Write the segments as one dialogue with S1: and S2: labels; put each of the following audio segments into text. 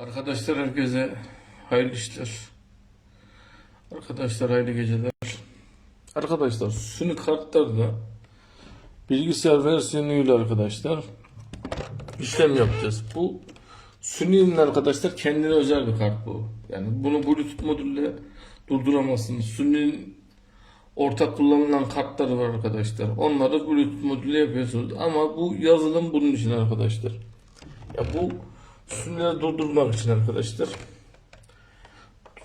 S1: Arkadaşlar herkese hayırlı işler. Arkadaşlar hayırlı geceler. Arkadaşlar Suni kartlarda bilgisayar versiyonuyla arkadaşlar işlem yapacağız. Bu Suni'nin arkadaşlar kendine özel bir kart bu. Yani bunu Bluetooth modülle durduramazsınız. Suni'nin ortak kullanılan kartları var arkadaşlar. Onları Bluetooth modülle yapıyorsunuz. Ama bu yazılım bunun için arkadaşlar. Ya bu Suni'yi durdurmak için arkadaşlar.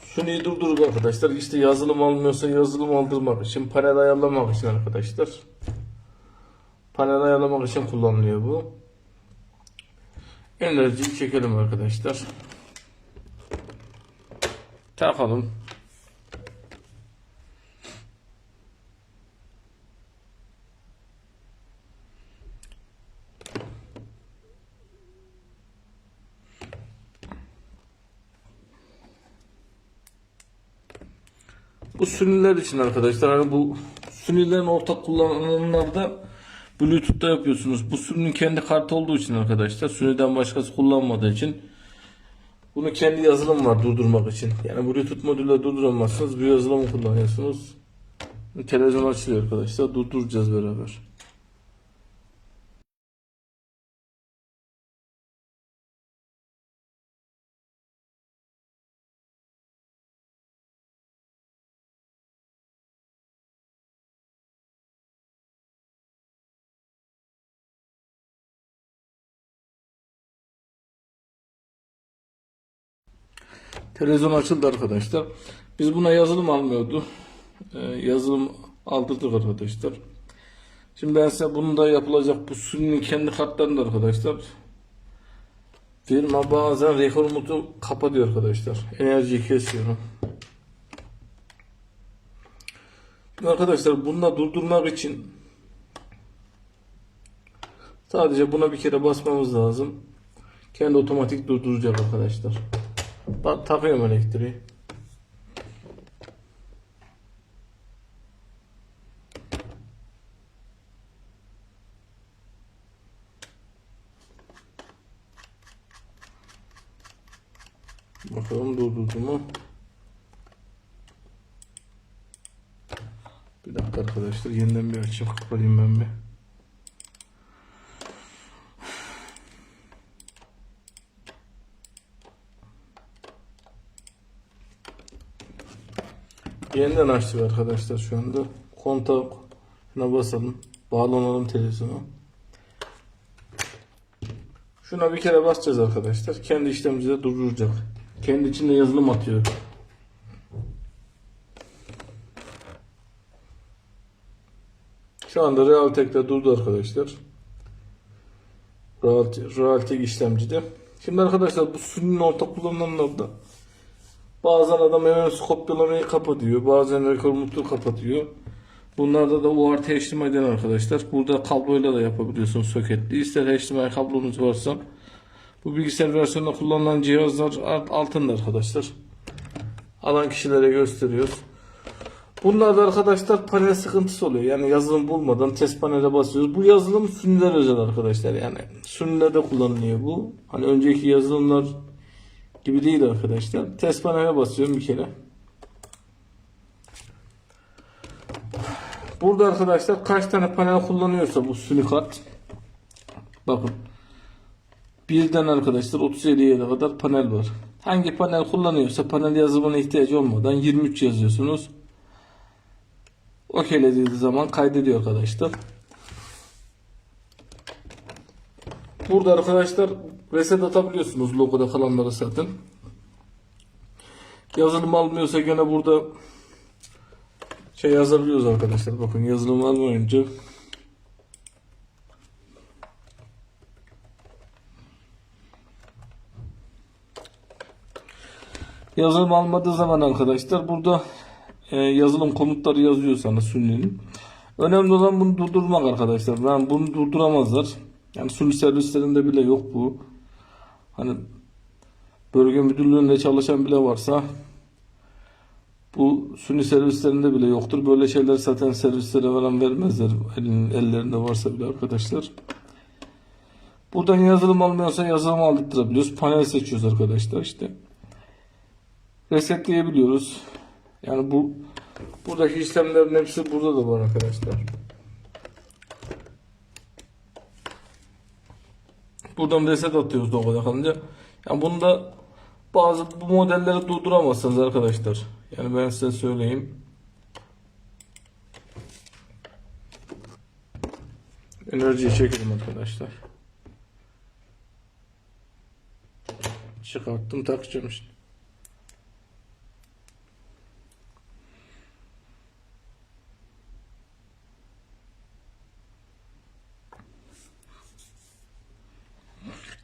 S1: Suni'yi durdurup arkadaşlar işte yazılım almıyorsa yazılım aldırmak için panel ayarlamak için arkadaşlar. Panel ayarlamak için kullanılıyor bu. Enerjiyi çekelim arkadaşlar. Takalım. Bu sünniler için arkadaşlar hani bu sünnilerin ortak kullanılanlarda Bluetooth'ta yapıyorsunuz. Bu sünnin kendi kartı olduğu için arkadaşlar süniden başkası kullanmadığı için bunu kendi yazılım var durdurmak için. Yani Bluetooth modülle durduramazsınız. Bir yazılımı kullanıyorsunuz. Televizyon açılıyor arkadaşlar. Durduracağız beraber. Televizyon açıldı arkadaşlar. Biz buna yazılım almıyordu. Ee, yazılım aldırdık arkadaşlar. Şimdi ben size bunu da yapılacak bu sünnin kendi kartlarında arkadaşlar. Firma bazen rekor mutu kapatıyor arkadaşlar. Enerjiyi kesiyorum. Arkadaşlar bunu da durdurmak için sadece buna bir kere basmamız lazım. Kendi otomatik durduracak arkadaşlar. Bak takıyorum elektriği. Bakalım durdurdu mu? Bir dakika arkadaşlar yeniden bir açayım kapatayım ben bir. Yeniden açtık arkadaşlar şu anda. Kontağa basalım. Bağlanalım televizyona. Şuna bir kere basacağız arkadaşlar. Kendi işlemci de durduracak. Kendi içinde yazılım atıyor. Şu anda Realtek'te durdu arkadaşlar. Realtek, Realtek işlemcide. Şimdi arkadaşlar bu sünnin ortak kullanılanlarda Bazen adam hemen kopyalamayı kapatıyor. Bazen rekor mutlu kapatıyor. Bunlarda da UART HDMI eden arkadaşlar. Burada kabloyla da yapabiliyorsunuz soketli. İster HDMI kablonuz varsa bu bilgisayar versiyonunda kullanılan cihazlar alt- altında arkadaşlar. Alan kişilere gösteriyoruz. Bunlarda arkadaşlar panel sıkıntısı oluyor. Yani yazılım bulmadan test panele basıyoruz. Bu yazılım sünniler özel arkadaşlar. Yani sünnilerde kullanılıyor bu. Hani önceki yazılımlar gibi değil arkadaşlar. Test panele basıyorum bir kere. Burada arkadaşlar kaç tane panel kullanıyorsa bu sünni kart. Bakın. Birden arkadaşlar 37'ye kadar panel var. Hangi panel kullanıyorsa panel yazımına ihtiyacı olmadan 23 yazıyorsunuz. Okeylediği zaman kaydediyor arkadaşlar. Burada arkadaşlar reset atabiliyorsunuz logoda kalanları zaten. Yazılım almıyorsa gene burada şey yazabiliyoruz arkadaşlar. Bakın yazılım almayınca Yazılım almadığı zaman arkadaşlar burada e, yazılım komutları yazıyorsanız Sunni'nin önemli olan bunu durdurmak arkadaşlar. Yani bunu durduramazlar. Yani Sunni servislerinde bile yok bu. Hani bölge müdürlüğünde çalışan bile varsa bu Sunni servislerinde bile yoktur. Böyle şeyler zaten servislere falan vermezler. Elin, ellerinde varsa bile arkadaşlar. Buradan yazılım almıyorsa yazılım aldırtabiliyoruz. Panel seçiyoruz arkadaşlar işte. Resetleyebiliyoruz. Yani bu buradaki işlemlerin hepsi burada da var arkadaşlar. Buradan reset atıyoruz logoda kalınca. Yani bunda bazı bu modelleri durduramazsınız arkadaşlar. Yani ben size söyleyeyim. Enerjiyi çekelim arkadaşlar. Çıkarttım takacağım işte.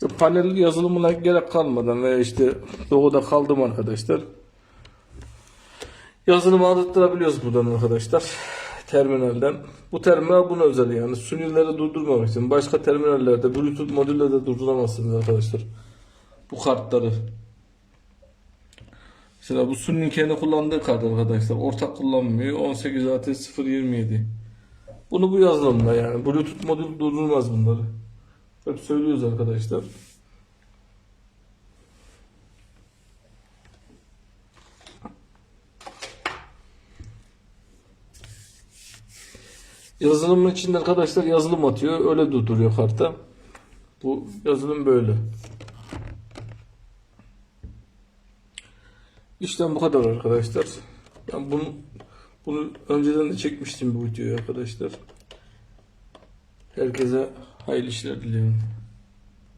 S1: Panel yazılımına gerek kalmadan veya işte logoda kaldım arkadaşlar. Yazılımı aldırtabiliyoruz buradan arkadaşlar. Terminalden. Bu terminal buna özel yani. Sünnileri durdurmamak için. Başka terminallerde Bluetooth modülle de durduramazsınız arkadaşlar. Bu kartları. Mesela bu Sunni'nin kendi kullandığı kart arkadaşlar. Ortak kullanmıyor. 18 AT 027. Bunu bu yazılımda yani. Bluetooth modül durdurmaz bunları. Hep söylüyoruz arkadaşlar. Yazılımın içinde arkadaşlar yazılım atıyor. Öyle durduruyor karta. Bu yazılım böyle. İşlem bu kadar arkadaşlar. Ben bunu bunu önceden de çekmiştim bu videoyu arkadaşlar. Herkese hayırlı işler diliyorum.